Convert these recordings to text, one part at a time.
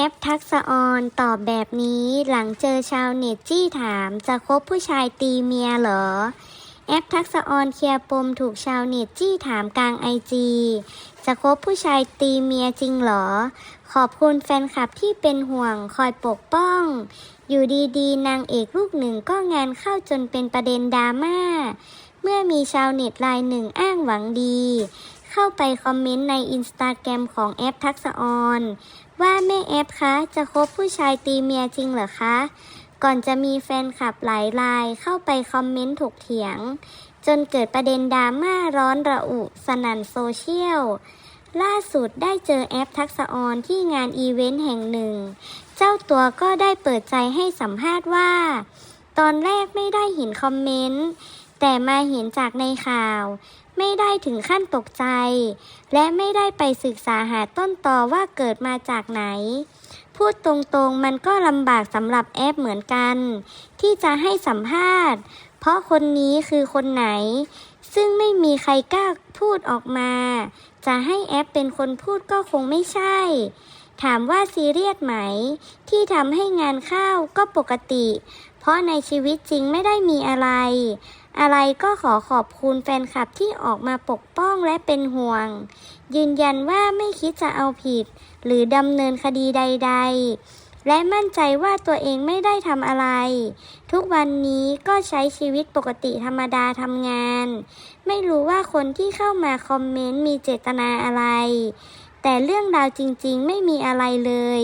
แอปทักษะออนตอบแบบนี้หลังเจอชาวเน็ตจี้ถามจะคบผู้ชายตีเมียเหรอ แอปทักษะออนเคลียร์ปมถูกชาวเน็ตจี้ถามกลางไอจีจะคบผู้ชายตีเมียจริงเหรอ ขอบคุณแฟนคลับที่เป็นห่วงคอยปกป้อง อยู่ดีๆ นางเอกลูกหนึ่งก็งานเข้าจนเป็นประเด็นดราม่าเมื่อมีชาวเน็ตรายหนึ่งอ้างหวังดี เข้าไปคอมเมนต์ในอินสตาแกรมของแอปทักษออนว่าแม่แอปคะจะคบผู้ชายตีเมียจริงเหรอคะ ก่อนจะมีแฟนคลับหลายรายเข้าไปคอมเมนต์ถกเถียง จนเกิดประเด็นดราม่าร้อนระอุสนั่นโซเชียลล่าสุดได้เจอแอปทักษออนที่งานอีเวนต์แห่งหนึ่ง เจ้าตัวก็ได้เปิดใจให้สัมภาษณ์ว่า ตอนแรกไม่ได้เห็นคอมเมนต์ แต่มาเห็นจากในข่าว ไม่ได้ถึงขั้นตกใจ และไม่ได้ไปศึกษาหาต้นตอว่าเกิดมาจากไหน พูดตรงๆมันก็ลำบากสำหรับแอปเหมือนกัน ที่จะให้สัมภาษณ์ เพราะคนนี้คือคนไหน ซึ่งไม่มีใครกล้าพูดออกมา จะให้แอปเป็นคนพูดก็คงไม่ใช่ ถามว่าซีเรียสไหม ที่ทำให้งานเข้าก็ปกติ เพราะในชีวิตจริงไม่ได้มีอะไร อะไรก็ขอขอบคุณแฟนคลับที่ออกมาปกป้องและเป็นห่วง ยืนยันว่าไม่คิดจะเอาผิด หรือดำเนินคดีใด ๆ และมั่นใจว่าตัวเองไม่ได้ทำอะไร ทุกวันนี้ก็ใช้ชีวิตปกติธรรมดาทำงาน ไม่รู้ว่าคนที่เข้ามาคอมเมนต์มีเจตนาอะไรแต่เรื่องราวจริงๆ ไม่มีอะไรเลย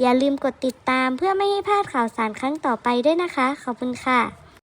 อย่าลืมกดติดตามเพื่อไม่ให้พลาดข่าวสารครั้งต่อไปด้วยนะคะ ขอบคุณค่ะ